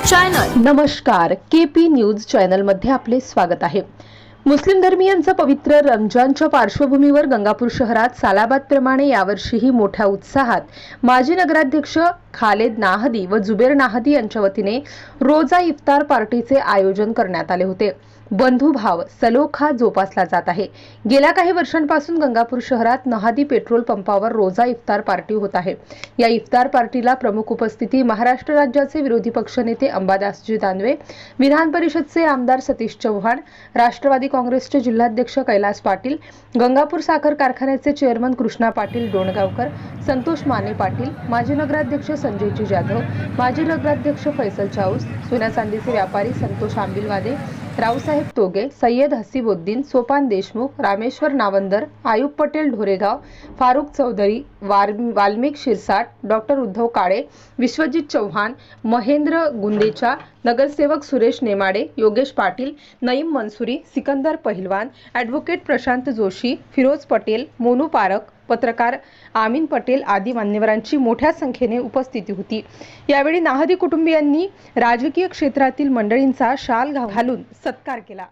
नमस्कार के P news चॅनलमध्ये आपले स्वागत आहे. मुस्लिम धर्मियांचा पवित्र रमजानच्या पार्श्वभूमीवर गंगापूर शहरात सालाबादप्रमाणे यावर्षीही मोठ्या उत्साहात माजी नगराध्यक्ष खालेद नाहदी व जुबेर नाहदी यांच्या वतीने रोजा इफ्तार पार्टीचे आयोजन करण्यात आले होते. बंधुभाव सलोखा जोपासला जात आहे. गेल्या काही वर्षांपासून गंगापूर शहरात नहादी पेट्रोल पंपावर रोजा इफ्तार पार्टी होत आहे. या इफ्तार पार्टीला प्रमुख उपस्थिती महाराष्ट्र राज्याचे विरोधी पक्षनेते अंबादासजी दानवे विधान परिषदचे आमदार सतीश चव्हाण राष्ट्रवादी काँग्रेसचे जिल्हाध्यक्ष कैलास पाटील गंगापूर साखर कारखान्याचे चेअरमन कृष्णा पाटील डोणगावकर संतोष माने पाटील माजी नगराध्यक्ष संजयजी जाधव माजी नगराध्यक्ष फैसल चाऊस सोन्या चांदीचे व्यापारी संतोष आंबिलवादे रावसाहेब तोगे सय्यद हसीबुद्दीन सोपान देशमुख रामेश्वर नावंदर आयुब पटेल ढोरेगाव फारुख चौधरी वार वाल्मिक शिरसाट डॉक्टर उद्धव काळे विश्वजित चव्हाण महेंद्र गुंदेचा नगरसेवक सुरेश नेमाडे योगेश पाटील नईम मनसुरी सिकंदर पहिलवान ॲडव्होकेट प्रशांत जोशी फिरोज पटेल मोनू पारक पत्रकार आमीन पटेल आदी मान्यवरांची मोठ्या संख्येने उपस्थिती होती. यावेळी नाहदी कुटुंबियांनी राजकीय क्षेत्रातील मंडळींचा शाल घा- घालून सत्कार केला.